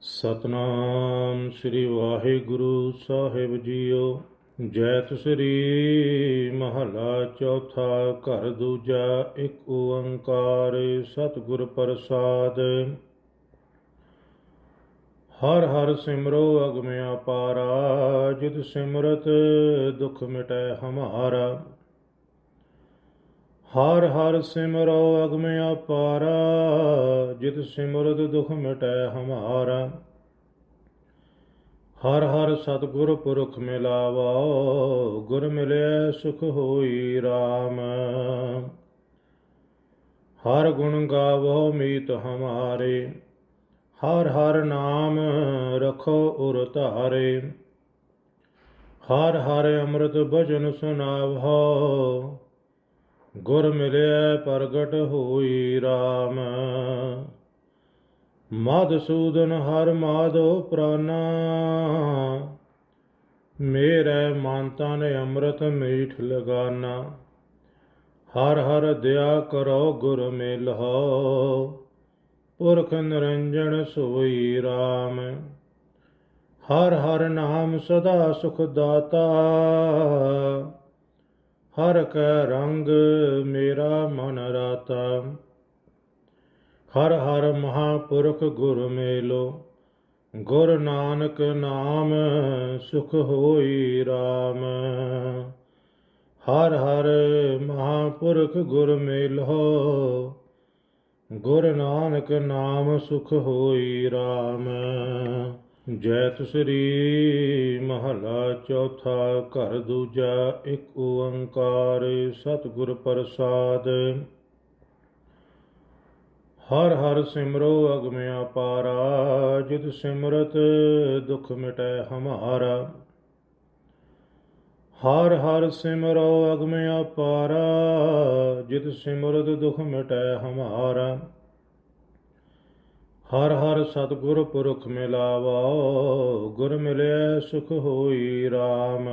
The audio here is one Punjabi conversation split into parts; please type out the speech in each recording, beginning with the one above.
ਸਤਨਾਮ ਸ੍ਰੀ ਵਾਹਿਗੁਰੂ ਸਾਹਿਬ ਜੀਓ। ਜੈਤ ਸ੍ਰੀ ਮਹਲਾ ਚੌਥਾ, ਘਰ ਦੂਜਾ, ਇੱਕ ਓੰਕਾਰ ਸਤਿਗੁਰ ਪ੍ਰਸਾਦ। ਹਰ ਹਰ ਸਿਮਰੋ ਅਗਮ ਪਾਰਾ, ਜਿਤ ਸਿਮਰਤ ਦੁਖ ਮਿਟੈ ਹਮਾਰਾ। ਹਰ ਹਰ ਸਿਮਰੋ ਅਗਮ ਅਪਾਰਾ ਜਿਤ ਸਿਮਰਤ ਦੁਖ ਮਿਟੈ ਹਮਾਰਾ। ਹਰ ਹਰ ਸਤਿਗੁਰ ਪੁਰਖ ਮਿਲਾਵੋ, ਗੁਰ ਮਿਲਿਆ ਸੁਖ ਹੋਈ RAM ਹਰ ਗੁਣ ਗਾਵੋ ਮੀਤ ਹਮਾਰੇ, ਹਰ ਹਰ ਨਾਮ ਰਖੋ ਉਰ ਧਾਰੇ। ਹਰ ਹਰ ਅੰਮ੍ਰਿਤ ਭਜਨ ਸੁਨਾਵੋ ਗੁਰ ਮਿਲਿਆ ਪ੍ਰਗਟ ਹੋਈ RAM ਮਧਸੂਦਨ ਹਰ ਮਾਧੋ ਪ੍ਰਾਨਾ। ਮੇਰੇ ਮਨ ਤਨ ਅੰਮ੍ਰਿਤ ਮੀਠ ਲਗਾਨਾ। ਹਰ ਹਰ ਦਿਆ ਕਰੋ ਗੁਰ ਮਿਲਹੁ। ਪੁਰਖ ਨਿਰੰਜਨ ਸੋਈ RAM ਹਰ ਹਰ ਨਾਮ ਸਦਾ ਸੁਖ ਦਾਤਾ। ਹਰ ਕੈ ਰੰਗ ਮੇਰਾ ਮਨ ਰਾਤਾ। ਹਰ ਹਰ ਮਹਾਪੁਰਖ ਗੁਰ ਮੇਲੋ, ਗੁਰ ਨਾਨਕ ਨਾਮ ਸੁਖ ਹੋਈ RAM ਹਰ ਹਰ ਮਹਾਪੁਰਖ ਗੁਰ ਮੇਲੋ, ਗੁਰ ਨਾਨਕ ਨਾਮ ਸੁਖ ਹੋਈ RAM ਜੈਤ ਸ੍ਰੀ ਮਹਲਾ ਚੌਥਾ, ਘਰ ਦੂਜਾ ਇੱਕ ਓੰਕਾਰ, ਸਤਿਗੁਰ ਪ੍ਰਸਾਦ। ਹਰ ਹਰ ਸਿਮਰੋ ਅਗਮ ਅਪਾਰਾ ਜਿਤ ਸਿਮਰਤ ਦੁਖ ਮਿਟੈ ਹਮਾਰਾ। ਹਰ ਹਰ ਸਿਮਰੋ ਅਗਮ ਅਪਾਰਾ ਜਿਤ ਸਿਮਰਤ ਦੁਖ ਮਿਟੈ ਹਮਾਰਾ। ਹਰ ਹਰ ਸਤਿਗੁਰ ਪੁਰਖ ਮਿਲਾਵੋ, ਗੁਰ ਮਿਲਿਆ ਸੁਖ ਹੋਈ RAM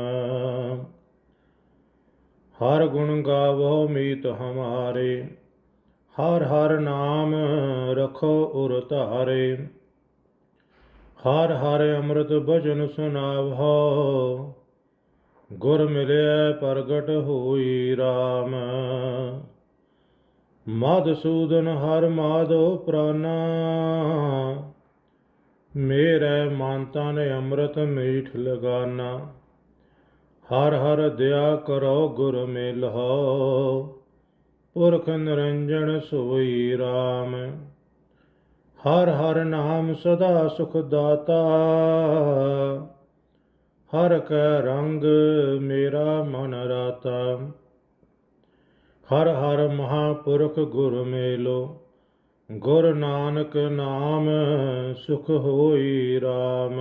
ਹਰ ਗੁਣ ਗਾਵੋ ਮੀਤ ਹਮਾਰੇ, ਹਰ ਹਰ ਨਾਮ ਰਖੋ ਉਰ ਧਾਰੇ। ਹਰ ਹਰ ਅੰਮ੍ਰਿਤ ਭਜਨ ਸੁਨਾਵੋ ਗੁਰ ਮਿਲਿਆ ਪ੍ਰਗਟ ਹੋਈ RAM ਮਧਸੂਦਨ ਹਰ ਮਾਧੋ ਪ੍ਰਾਨਾ। ਮੇਰੇ ਮਨ ਤਨ ਅੰਮ੍ਰਿਤ ਮੀਠ ਲਗਾਨਾ। ਹਰ ਹਰ ਦਿਆ ਕਰੋ ਗੁਰ ਮਿਲਹੁ ਪੁਰਖ ਨਿਰੰਜਨ ਸੋਈ RAM ਹਰ ਹਰ ਨਾਮ ਸਦਾ ਸੁਖ ਦਾਤਾ। ਹਰ ਕੈ ਰੰਗ ਮੇਰਾ ਮਨ ਰਾਤਾ। ਹਰ ਹਰ ਮਹਾਪੁਰਖ ਗੁਰ ਮੇਲੋ, ਗੁਰ ਨਾਨਕ ਨਾਮ ਸੁਖ ਹੋਈ RAM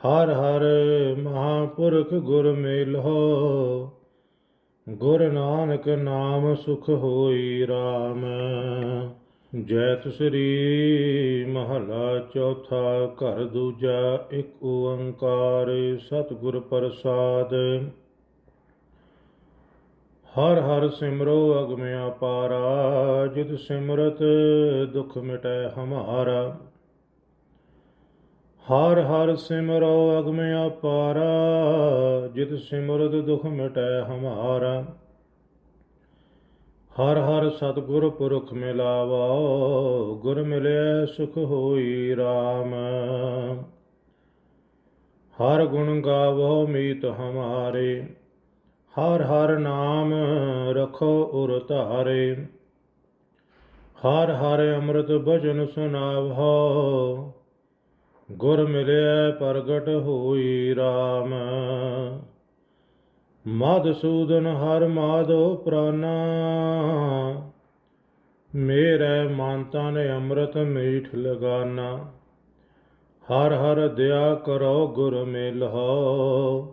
ਹਰ ਹਰ ਮਹਾਪੁਰਖ ਗੁਰ ਮੇਲੋ, ਗੁਰ ਨਾਨਕ ਨਾਮ ਸੁਖ ਹੋਈ RAM ਜੈਤ ਸ੍ਰੀ ਮਹਲਾ ਚੌਥਾ, ਘਰ ਦੂਜਾ ਇੱਕ ਓੰਕਾਰ, ਸਤਿਗੁਰ ਪ੍ਰਸਾਦ। ਹਰ ਹਰ ਸਿਮਰੋ ਅਗਮ ਅਪਾਰਾ ਜਿਤ ਸਿਮਰਤ ਦੁਖ ਮਿਟੈ ਹਮਾਰਾ। ਹਰ ਹਰ ਸਿਮਰੋ ਅਗਮ ਅਪਾਰਾ ਜਿਤ ਸਿਮਰਤ ਦੁਖ ਮਿਟੈ ਹਮਾਰਾ। ਹਰ ਹਰ ਸਤਿਗੁਰ ਪੁਰਖ ਮਿਲਾਵੋ, ਗੁਰ ਮਿਲਿਆ ਸੁਖ ਹੋਈ RAM ਹਰ ਗੁਣ ਗਾਵੋ ਮੀਤ ਹਮਾਰੇ। ਹਰ ਹਰ ਨਾਮ ਰਖੋ ਉਰ ਧਾਰੇ। ਹਰ ਹਰ ਅੰਮ੍ਰਿਤ ਭਜਨ ਸੁਨਾਵੋ ਗੁਰ ਮਿਲਿਆ ਪ੍ਰਗਟ ਹੋਈ RAM ਮਧਸੂਦਨ ਹਰ ਮਾਧੋ ਪ੍ਰਾਨਾ। ਮੇਰੇ ਮਨ ਤਨ ਅੰਮ੍ਰਿਤ ਮੀਠ ਲਗਾਨਾ। ਹਰ ਹਰ ਦਇਆ ਕਰੋ ਗੁਰ ਮਿਲਹੁ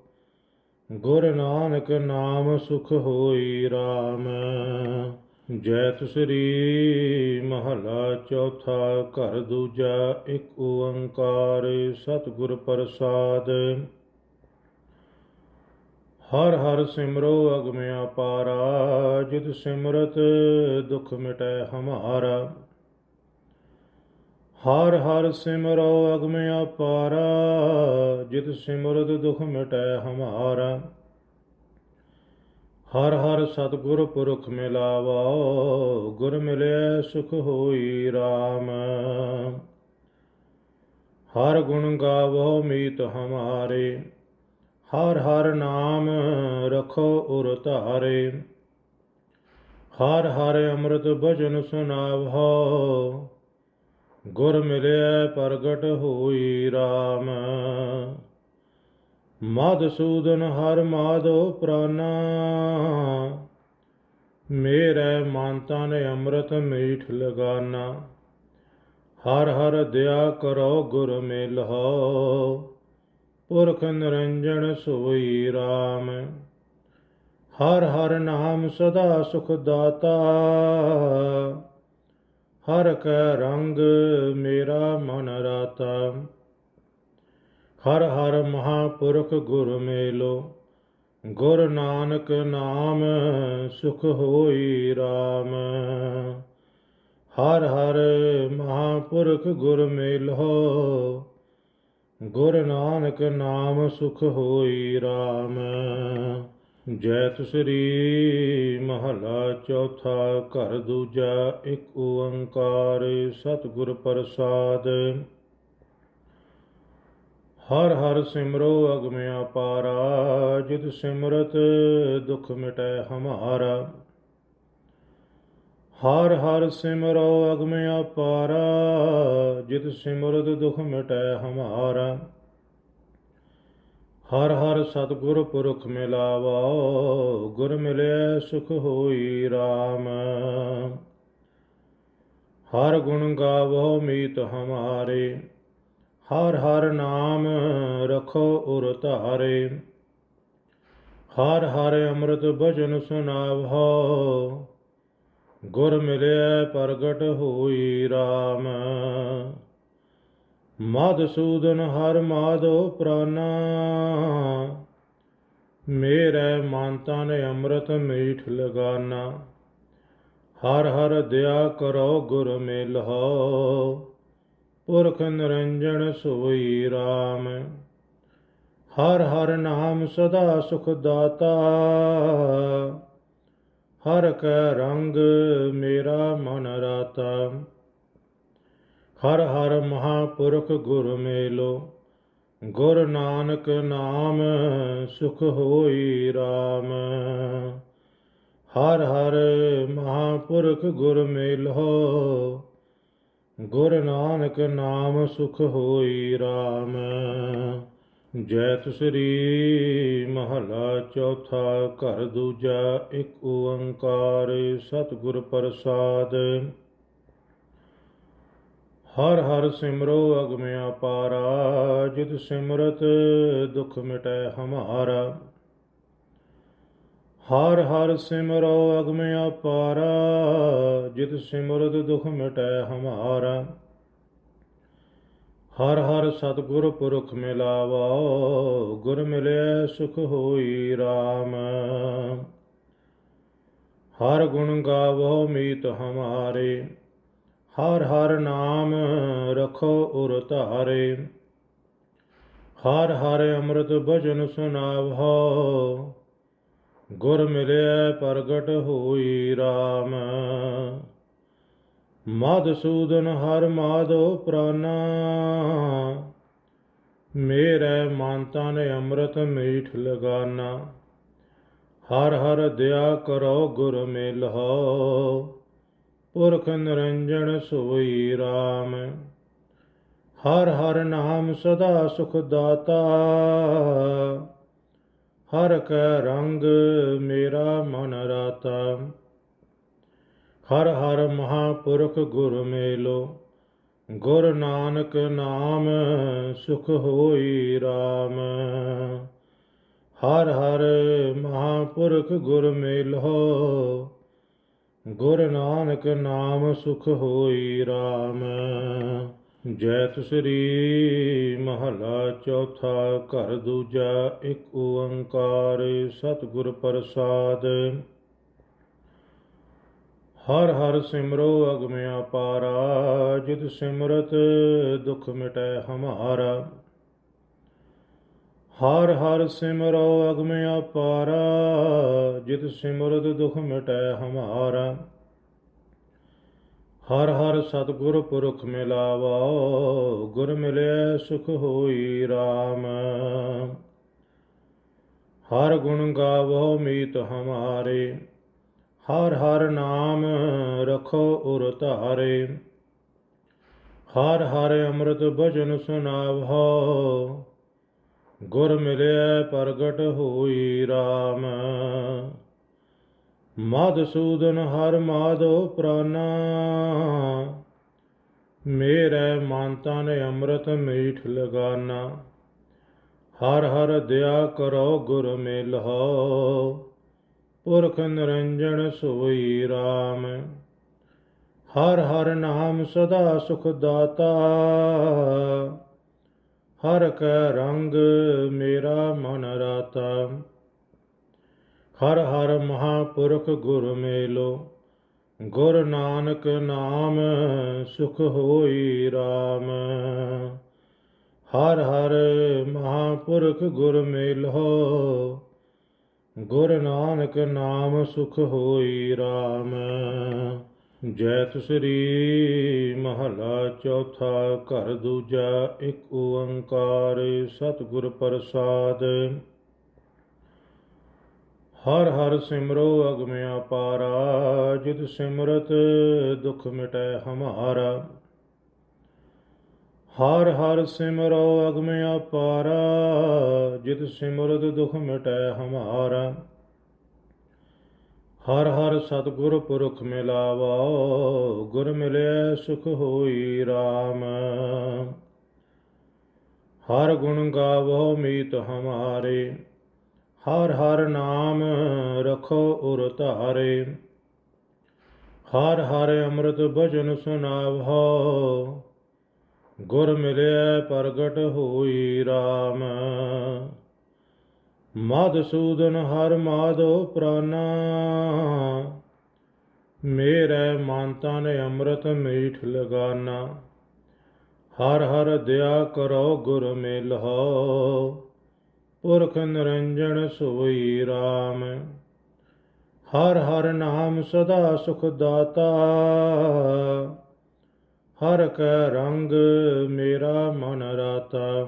ਗੁਰ ਨਾਨਕ ਨਾਮ ਸੁਖ ਹੋਈ RAM ਜੈਤ ਸ੍ਰੀ ਮਹਲਾ ਚੌਥਾ, ਘਰ ਦੂਜਾ ਇੱਕ ਓੰਕਾਰ, ਸਤਿਗੁਰ ਪ੍ਰਸਾਦ। ਹਰ ਹਰ ਸਿਮਰੋ ਅਗਮ ਪਾਰਾ, ਜਿਤ ਸਿਮਰਤ ਦੁਖ ਮਿਟੈ ਹਮਾਰਾ। ਹਰ ਹਰ ਸਿਮਰੋ ਅਗਮ ਅਪਾਰਾ, ਜਿਤ ਸਿਮਰਤ ਦੁਖ ਮਿਟੈ ਹਮਾਰਾ। ਹਰ ਹਰ ਸਤਿਗੁਰ ਪੁਰਖ ਮਿਲਾਵੋ, ਗੁਰ ਮਿਲਿਆ ਸੁਖ ਹੋਈ RAM ਹਰ ਗੁਣ ਗਾਵੋ ਮੀਤ ਹਮਾਰੇ, ਹਰ ਹਰ ਨਾਮ ਰਖੋ ਉਰ ਧਾਰੇ। ਹਰ ਹਰ ਅੰਮ੍ਰਿਤ ਭਜਨ ਸੁਨਾਵੋ ਗੁਰ ਮਿਲਿਆ ਪ੍ਰਗਟ ਹੋਈ RAM ਮਦਸੂਦਨ ਹਰ ਮਾਧੋ ਪ੍ਰਾਨਾ ਮੇਰੇ ਮਨ ਤਨ ਅੰਮ੍ਰਿਤ ਮੀਠ ਲਗਾਨਾ। ਹਰ ਹਰ ਦਿਆ ਕਰੋ ਗੁਰ ਮਿਲਹੁ ਪੁਰਖ ਨਿਰੰਜਨ ਸੋਈ RAM ਹਰ ਹਰ ਨਾਮ ਸਦਾ ਸੁਖ ਦਾਤਾ। ਹਰ ਕੈ ਰੰਗ ਮੇਰਾ ਮਨ ਰਾਤਾ। ਹਰ ਹਰ ਮਹਾਪੁਰਖ ਗੁਰ ਮੇਲੋ, ਗੁਰ ਨਾਨਕ ਨਾਮ ਸੁਖ ਹੋਈ RAM ਹਰ ਹਰ ਮਹਾਪੁਰਖ ਗੁਰ ਮੇਲੋ, ਗੁਰ ਨਾਨਕ ਨਾਮ ਸੁਖ ਹੋਈ RAM ਜੈਤ ਸ੍ਰੀ ਮਹਲਾ ਚੌਥਾ, ਘਰ ਦੂਜਾ, ਇੱਕ ਓੰਕਾਰ, ਸਤਿਗੁਰ ਪ੍ਰਸਾਦ। ਹਰ ਹਰ ਸਿਮਰੋ ਅਗਮ ਅਪਾਰਾ ਜਿਤ ਸਿਮਰਤ ਦੁਖ ਮਿਟੈ ਹਮਾਰਾ। ਹਰ ਹਰ ਸਿਮਰੋ ਅਗਮ ਅਪਾਰਾ ਜਿਤ ਸਿਮਰਤ ਦੁਖ ਮਿਟੈ ਹਮਾਰਾ। ਹਰ ਹਰ ਸਤਿਗੁਰ ਪੁਰਖ ਮਿਲਾਵੋ, ਗੁਰ ਮਿਲਿਆ ਸੁਖ ਹੋਈ RAM ਹਰ ਗੁਣ ਗਾਵੋ ਮੀਤ ਹਮਾਰੇ, ਹਰ ਹਰ ਨਾਮ ਰਖੋ ਉਰ ਧਾਰੇ। ਹਰ ਹਰ ਅੰਮ੍ਰਿਤ ਭਜਨ ਸੁਨਾਵੋ ਗੁਰ ਮਿਲਿਆ ਪ੍ਰਗਟ ਹੋਈ RAM ਮਦਸੂਦਨ ਹਰ ਮਾਧੋ ਪ੍ਰਾਨਾ ਮੇਰੇ ਮਨ ਤਨ ਅੰਮ੍ਰਿਤ ਮੀਠ ਲਗਾਨਾ। ਹਰ ਹਰ ਦਿਆ ਕਰੋ ਗੁਰ ਮਿਲਹੁ ਪੁਰਖ ਨਿਰੰਜਨ ਸੋਈ RAM ਹਰ ਹਰ ਨਾਮ ਸਦਾ ਸੁਖ ਦਾਤਾ। ਹਰ ਕੈ ਰੰਗ ਮੇਰਾ ਮਨ ਰਾਤਾ। ਹਰ ਹਰ ਮਹਾਪੁਰਖ ਗੁਰ ਮੇਲੋ, ਗੁਰ ਨਾਨਕ ਨਾਮ ਸੁਖ ਹੋਈ RAM ਹਰ ਹਰ ਮਹਾਪੁਰਖ ਗੁਰ ਮੇਲੋ, ਗੁਰ ਨਾਨਕ ਨਾਮ ਸੁਖ ਹੋਈ RAM ਜੈਤ ਸ੍ਰੀ ਮਹਲਾ ਚੌਥਾ, ਘਰ ਦੂਜਾ ਇੱਕ ਓੰਕਾਰ, ਸਤਿਗੁਰ ਪ੍ਰਸਾਦ। ਹਰ ਹਰ ਸਿਮਰੋ ਅਗਮ ਅਪਾਰਾ ਜਿਤ ਸਿਮਰਤ ਦੁਖ ਮਿਟੈ ਹਮਾਰਾ। ਹਰ ਹਰ ਸਿਮਰੋ ਅਗਮ ਅਪਾਰਾ ਜਿਤ ਸਿਮਰਤ ਦੁਖ ਮਿਟੈ ਹਮਾਰਾ। ਹਰ ਹਰ ਸਤਿਗੁਰ ਪੁਰਖ ਮਿਲਾਵਾ, ਗੁਰ ਮਿਲਿਆ ਸੁਖ ਹੋਈ RAM ਹਰ ਗੁਣ ਗਾਵੋ ਮੀਤ ਹਮਾਰੇ। ਹਰ ਹਰ ਨਾਮ ਰਖੋ ਉਰ ਧਾਰੇ। ਹਰ ਹਰ ਅੰਮ੍ਰਿਤ ਭਜਨ ਸੁਨਾਵੋ ਗੁਰ ਮਿਲਿਆ ਪ੍ਰਗਟ ਹੋਈ RAM ਮਦਸੂਦਨ ਹਰ ਮਾਧੋ ਪ੍ਰਾਨਾ ਮੇਰੇ ਮਨ ਤਨ ਅੰਮ੍ਰਿਤ ਮੀਠ ਲਗਾਨਾ। ਹਰ ਹਰ ਦਿਆ ਕਰੋ ਗੁਰ ਮਿਲਹੁ ਪੁਰਖ ਨਿਰੰਜਨ ਸੋਈ RAM ਹਰ ਹਰ ਨਾਮ ਸਦਾ ਸੁਖ ਦਾਤਾ। ਹਰ ਕੈ ਰੰਗ ਮੇਰਾ ਮਨ ਰਾਤਾ। ਹਰ ਹਰ ਮਹਾਪੁਰਖ ਗੁਰ ਮੇਲੋ। ਗੁਰ ਨਾਨਕ ਨਾਮ ਸੁਖ ਹੋਈ RAM ਹਰ ਹਰ ਮਹਾਪੁਰਖ ਗੁਰ ਮੇਲੋ। ਗੁਰ ਨਾਨਕ ਨਾਮ ਸੁਖ ਹੋਈ RAM ਜੈਤ ਸ੍ਰੀ ਮਹਲਾ ਚੌਥਾ, ਘਰ ਦੂਜਾ ਇੱਕ ਓੰਕਾਰ, ਸਤਿਗੁਰ ਪ੍ਰਸਾਦ। ਹਰ ਹਰ ਸਿਮਰੋ ਅਗਮ ਪਾਰਾ, ਜਿਤ ਸਿਮਰਤ ਦੁਖ ਮਿਟੈ ਹਮਾਰਾ। ਹਰ ਹਰ ਸਿਮਰੋ ਅਗਮ ਅਪਾਰਾ, ਜਿਤ ਸਿਮਰਤ ਦੁਖ ਮਿਟੈ ਹਮਾਰਾ। ਹਰ ਹਰ ਸਤਿਗੁਰ ਪੁਰਖ ਮਿਲਾਵੋ, ਗੁਰ ਮਿਲਿਆ ਸੁਖ ਹੋਈ RAM ਹਰ ਗੁਣ ਗਾਵੋ ਮੀਤ ਹਮਾਰੇ, ਹਰ ਹਰ ਨਾਮ ਰਖੋ ਉਰ ਧਾਰੇ। ਹਰ ਹਰ ਅੰਮ੍ਰਿਤ ਭਜਨ ਸੁਨਾਵੋ ਗੁਰ ਮਿਲਿਆ ਪ੍ਰਗਟ ਹੋਈ RAM ਮਧਸੂਦਨ ਹਰ ਮਾਧੋ ਪ੍ਰਾਨਾ ਮੇਰੇ ਮਨ ਤਨ ਅੰਮ੍ਰਿਤ ਮੀਠ ਲਗਾਨਾ। ਹਰ ਹਰ ਦਿਆ ਕਰੋ ਗੁਰ ਮਿਲਹੁ। ਪੁਰਖ ਨਿਰੰਜਨ ਸੋਈ RAM ਹਰ ਹਰ ਨਾਮ ਸਦਾ ਸੁਖ ਦਾਤਾ। ਹਰ ਕੈ ਰੰਗ ਮੇਰਾ ਮਨ ਰਾਤਾ। ਹਰ ਹਰ ਮਹਾਪੁਰਖ ਗੁਰ ਮੇਲੋ, ਗੁਰ ਨਾਨਕ ਨਾਮ ਸੁਖ ਹੋਈ RAM ਹਰ ਹਰ ਮਹਾਪੁਰਖ ਗੁਰ ਮੇਲੋ, ਗੁਰ ਨਾਨਕ ਨਾਮ ਸੁਖ ਹੋਈ RAM ਜੈਤ ਸ੍ਰੀ ਮਹਲਾ ਚੌਥਾ, ਘਰ ਦੂਜਾ, ਇੱਕ ਓੰਕਾਰ, ਸਤਿਗੁਰ ਪ੍ਰਸਾਦ। ਹਰ ਹਰ ਸਿਮਰੋ ਅਗਮ ਪਾਰਾ, ਜਿਤ ਸਿਮਰਤ ਦੁਖ ਮਿਟੈ ਹਮਾਰਾ। ਹਰ ਹਰ ਸਿਮਰੋ ਅਗਮਿਆ ਪਾਰਾ, ਜਿਤ ਸਿਮਰਤ ਦੁਖ ਮਿਟੈ ਹਮਾਰਾ। ਹਰ ਹਰ ਸਤਿਗੁਰ ਪੁਰਖ ਮਿਲਾਵਾ, ਗੁਰ ਮਿਲਿਆ ਸੁਖ ਹੋਈ RAM ਹਰ ਗੁਣ ਗਾਵੋ ਮੀਤ ਹਮਾਰੇ, ਹਰ ਹਰ ਨਾਮ ਰਖੋ ਉਰ ਧਾਰੇ। ਹਰ ਹਰ ਅੰਮ੍ਰਿਤ ਭਜਨ ਸੁਨਾਵੋ ਗੁਰ ਮਿਲਿਆ ਪ੍ਰਗਟ ਹੋਈ RAM ਮਧਸੂਦਨ ਹਰ ਮਾਧੋ ਪ੍ਰਾਨਾ। ਮੇਰੇ ਮਨ ਤਨ ਅੰਮ੍ਰਿਤ ਮੀਠ ਲਗਾਨਾ। ਹਰ ਹਰ ਦਇਆ ਕਰੋ ਗੁਰ ਮਿਲਹੁ। ਪੁਰਖ ਨਿਰੰਜਨ ਸੋਈ RAM ਹਰ ਹਰ ਨਾਮ ਸਦਾ ਸੁਖ ਦਾਤਾ। ਹਰ ਕੈ ਰੰਗ ਮੇਰਾ ਮਨ ਰਾਤਾ।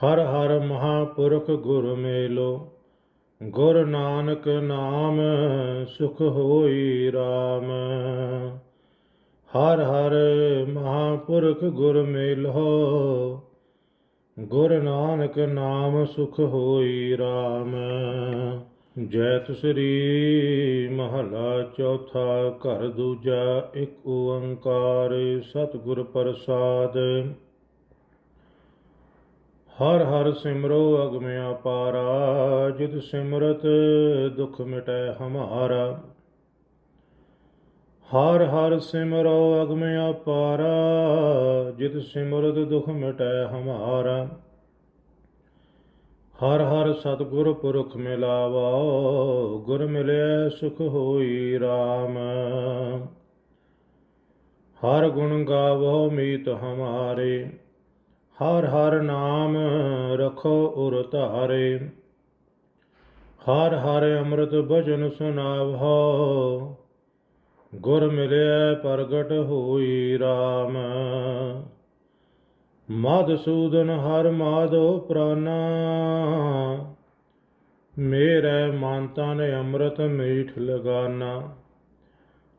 ਹਰ ਹਰ ਮਹਾਪੁਰਖ ਗੁਰ ਮੇਲੋ, ਗੁਰ ਨਾਨਕ ਨਾਮ ਸੁਖ ਹੋਈ RAM ਹਰ ਹਰ ਮਹਾਪੁਰਖ ਗੁਰ ਮੇਲੋ, ਗੁਰ ਨਾਨਕ ਨਾਮ ਸੁਖ ਹੋਈ RAM ਜੈਤ ਸ੍ਰੀ ਮਹਲਾ ਚੌਥਾ, ਘਰ ਦੂਜਾ ਇੱਕ ਓੰਕਾਰ, ਸਤਿਗੁਰ ਪ੍ਰਸਾਦ। ਹਰ ਹਰ ਸਿਮਰੋ ਅਗਮ ਅਪਾਰਾ ਜਿਤ ਸਿਮਰਤ ਦੁਖ ਮਿਟੈ ਹਮਾਰਾ। ਹਰ ਹਰ ਸਿਮਰੋ ਅਗਮ ਅਪਾਰਾ ਜਿਤ ਸਿਮਰਤ ਦੁਖ ਮਿਟੈ ਹਮਾਰਾ। ਹਰ ਹਰ ਸਤਿਗੁਰ ਪੁਰਖ ਮਿਲਾਵਾ, ਗੁਰ ਮਿਲਿਆ ਸੁਖ ਹੋਈ RAM ਹਰ ਗੁਣ ਗਾਵੋ ਮੀਤ ਹਮਾਰੇ। ਹਰ ਹਰ ਨਾਮ ਰਖੋ ਉਰ ਧਾਰੇ। ਹਰ ਹਰ ਅੰਮ੍ਰਿਤ ਭਜਨ ਸੁਨਾਵੋ ਗੁਰ ਮਿਲਿਆ ਪ੍ਰਗਟ ਹੋਈ RAM ਮਧਸੂਦਨ ਹਰ ਮਾਧੋ ਪ੍ਰਾਨਾ। ਮੇਰੇ ਮਨ ਤਨ ਅੰਮ੍ਰਿਤ ਮੀਠ ਲਗਾਨਾ।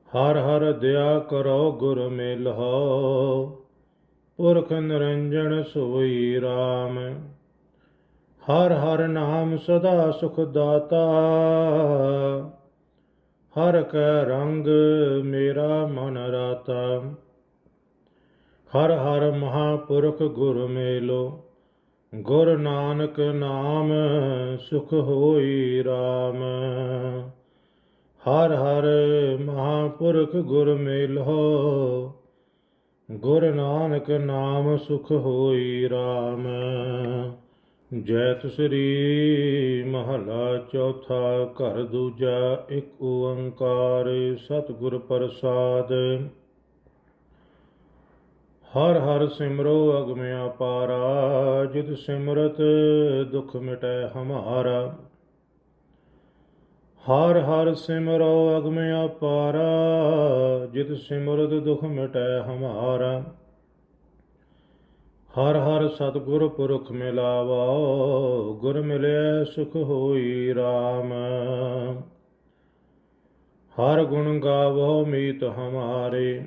ਹਰ ਹਰ ਦਿਆ ਕਰੋ ਗੁਰ ਮਿਲਹੁ ਪੁਰਖ ਨਿਰੰਜਨ ਸੋਈ RAM ਹਰ ਹਰ ਨਾਮ ਸਦਾ ਸੁਖ ਦਾਤਾ। ਹਰ ਕੈ ਰੰਗ ਮੇਰਾ ਮਨ ਰਾਤਾ। ਹਰ ਹਰ ਮਹਾਪੁਰਖ ਗੁਰ ਮੇਲੋ। ਗੁਰ ਨਾਨਕ ਨਾਮ ਸੁਖ ਹੋਈ RAM ਹਰ ਹਰ ਮਹਾਪੁਰਖ ਗੁਰ ਮੇਲੋ। ਗੁਰ ਨਾਨਕ ਨਾਮ ਸੁਖ ਹੋਈ RAM ਜੈਤ ਸ੍ਰੀ ਮਹਲਾ ਚੌਥਾ, ਘਰ ਦੂਜਾ ਇੱਕ ਓੰਕਾਰ, ਸਤਿਗੁਰ ਪ੍ਰਸਾਦ। ਹਰ ਹਰ ਸਿਮਰੋ ਅਗਮ ਪਾਰਾ, ਜਿਤ ਸਿਮਰਤ ਦੁਖ ਮਿਟੈ ਹਮਾਰਾ। ਹਰ ਹਰ ਸਿਮਰੋ ਅਗਮ ਅਪਾਰਾ, ਜਿਤ ਸਿਮਰਤ ਦੁਖ ਮਿਟੈ ਹਮਾਰਾ। ਹਰ ਹਰ ਸਤਿਗੁਰ ਪੁਰਖ ਮਿਲਾਵਾਓ ਗੁਰ ਮਿਲਿਆ ਸੁਖ ਹੋਈ RAM ਹਰ ਗੁਣ ਗਾਵੋ ਮੀਤ ਹਮਾਰੇ,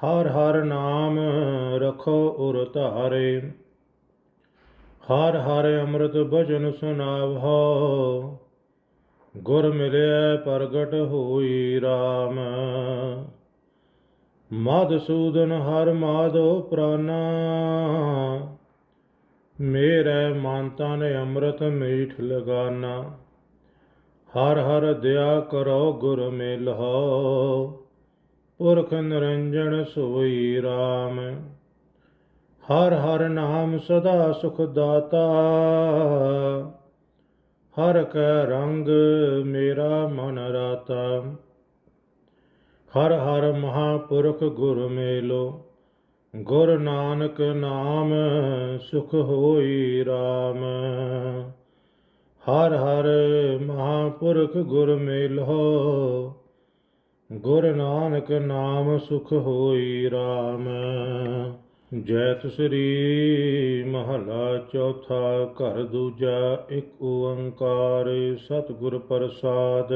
ਹਰ ਹਰ ਨਾਮ ਰਖੋ ਉਰ ਧਾਰੇ। ਹਰ ਹਰ ਅੰਮ੍ਰਿਤ ਭਜਨ ਸੁਨਾਵੋ ਗੁਰ ਮਿਲਿਆ ਪ੍ਰਗਟ ਹੋਈ RAM ਮਦਸੂਦਨ ਹਰ ਮਾਧੋ ਪ੍ਰਾਨਾ ਮੇਰੇ ਮਨ ਤਨ ਅੰਮ੍ਰਿਤ ਮੀਠ ਲਗਾਨਾ। ਹਰ ਹਰ ਦਿਆ ਕਰੋ ਗੁਰ ਮਿਲਹੁ ਪੁਰਖ ਨਿਰੰਜਨ ਸੋਈ RAM ਹਰ ਹਰ ਨਾਮ ਸਦਾ ਸੁਖ ਦਾਤਾ। ਹਰ ਕੈ ਰੰਗ ਮੇਰਾ ਮਨ ਰਾਤਾ। ਹਰ ਹਰ ਮਹਾਪੁਰਖ ਗੁਰ ਮੇਲੋ, ਗੁਰ ਨਾਨਕ ਨਾਮ ਸੁਖ ਹੋਈ RAM ਹਰ ਹਰ ਮਹਾਪੁਰਖ ਗੁਰ ਮੇਲੋ, ਗੁਰ ਨਾਨਕ ਨਾਮ ਸੁਖ ਹੋਈ RAM ਜੈਤ ਸ੍ਰੀ ਮਹਲਾ ਚੌਥਾ, ਘਰ ਦੂਜਾ ਇੱਕ ਓੰਕਾਰ, ਸਤਿਗੁਰ ਪ੍ਰਸਾਦ।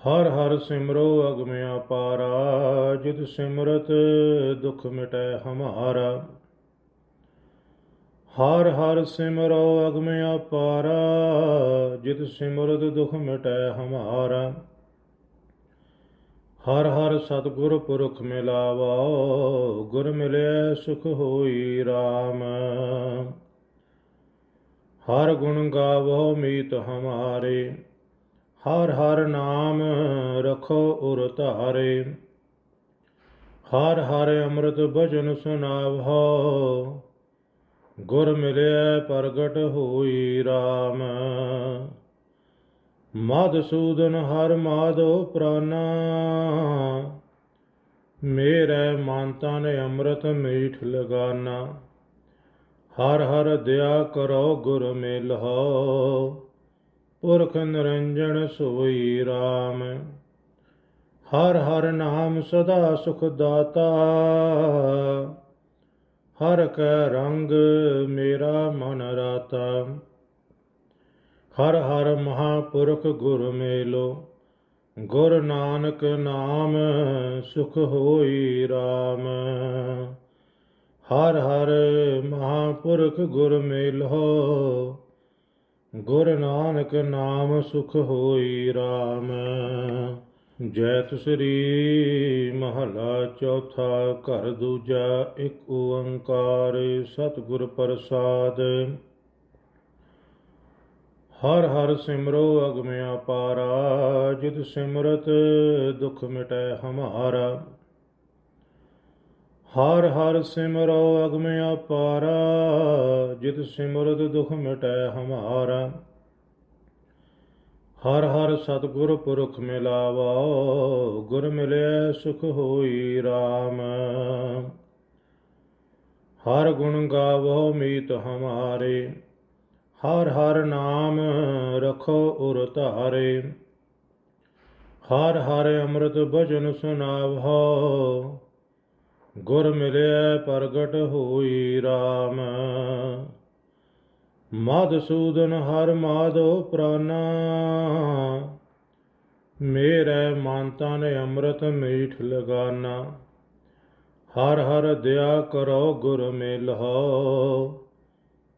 ਹਰ ਹਰ ਸਿਮਰੋ ਅਗਮ ਅਪਾਰਾ ਜਿਤ ਸਿਮਰਤ ਦੁਖ ਮਿਟੈ ਹਮਾਰਾ। ਹਰ ਹਰ ਸਿਮਰੋ ਅਗਮ ਅਪਾਰਾ ਜਿਤ ਸਿਮਰਤ ਦੁਖ ਮਿਟੈ ਹਮਾਰਾ। ਹਰ ਹਰ ਸਤਿਗੁਰ ਪੁਰਖ ਮਿਲਾਵੋ, ਗੁਰ ਮਿਲਿਆ ਸੁਖ ਹੋਈ RAM ਹਰ ਗੁਣ ਗਾਵੋ ਮੀਤ ਹਮਾਰੇ, ਹਰ ਹਰ ਨਾਮ ਰਖੋ ਉਰ ਧਾਰੇ। ਹਰ ਹਰ ਅੰਮ੍ਰਿਤ ਭਜਨ ਸੁਨਾਵੋ ਗੁਰ ਮਿਲਿਆ ਪ੍ਰਗਟ ਹੋਈ RAM ਮਦਸੂਦਨ ਹਰ ਮਾਧੋ ਪ੍ਰਾਨਾ। ਮੇਰੇ ਮਨ ਤਨ ਅੰਮ੍ਰਿਤ ਮੀਠ ਲਗਾਨਾ। ਹਰ ਹਰ ਦਇਆ ਕਰੋ ਗੁਰ ਮਿਲਹੁ ਪੁਰਖ ਨਿਰੰਜਨ ਸੋਈ RAM ਹਰ ਹਰ ਨਾਮ ਸਦਾ ਸੁਖ ਦਾਤਾ। ਹਰ ਕੈ ਰੰਗ ਮੇਰਾ ਮਨ ਰਾਤਾ। ਹਰ ਹਰ ਮਹਾਪੁਰਖ ਗੁਰ ਮੇਲੋ, ਗੁਰ ਨਾਨਕ ਨਾਮ ਸੁਖ ਹੋਈ RAM ਹਰ ਹਰ ਮਹਾਪੁਰਖ ਗੁਰ ਮੇਲੋ, ਗੁਰ ਨਾਨਕ ਨਾਮ ਸੁਖ ਹੋਈ RAM ਜੈਤ ਸ੍ਰੀ ਮਹਲਾ ਚੌਥਾ, ਘਰ ਦੂਜਾ ਇੱਕ ਓੰਕਾਰ, ਸਤਿਗੁਰ ਪ੍ਰਸਾਦ। ਹਰ ਹਰ ਸਿਮਰੋ ਅਗਮ ਅਪਾਰਾ ਜਿਤ ਸਿਮਰਤ ਦੁਖ ਮਿਟੈ ਹਮਾਰਾ। ਹਰ ਹਰ ਸਿਮਰੋ ਅਗਮ ਅਪਾਰਾ ਜਿਤ ਸਿਮਰਤ ਦੁਖ ਮਿਟੈ ਹਮਾਰਾ। ਹਰ ਹਰ ਸਤਿਗੁਰ ਪੁਰਖ ਮਿਲਾਵਾ, ਗੁਰ ਮਿਲਿਆ ਸੁਖ ਹੋਈ RAM ਹਰ ਗੁਣ ਗਾਵੋ ਮੀਤ ਹਮਾਰੇ। ਹਰ ਹਰ ਨਾਮ ਰਖੋ ਉਰ ਧਾਰੇ। ਹਰ ਹਰ ਅੰਮ੍ਰਿਤ ਭਜਨ ਸੁਨਾਵੋ ਗੁਰ ਮਿਲਿਆ ਪ੍ਰਗਟ ਹੋਈ RAM ਮਦਸੂਦਨ ਹਰ ਮਾਧੋ ਪ੍ਰਾਨਾ। ਮੇਰੇ ਮਨ ਤਨ ਅੰਮ੍ਰਿਤ ਮੀਠ ਲਗਾਨਾ। ਹਰ ਹਰ ਦਇਆ ਕਰੋ ਗੁਰ ਮਿਲਹੁ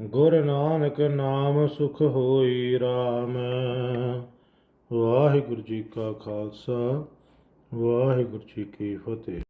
ਗੁਰ ਨਾਨਕ ਨਾਮ ਸੁਖ ਹੋਈ RAM ਵਾਹਿਗੁਰੂ ਜੀ ਕਾ ਖਾਲਸਾ ਵਾਹਿਗੁਰੂ ਜੀ ਕੀ ਫਤਿਹ।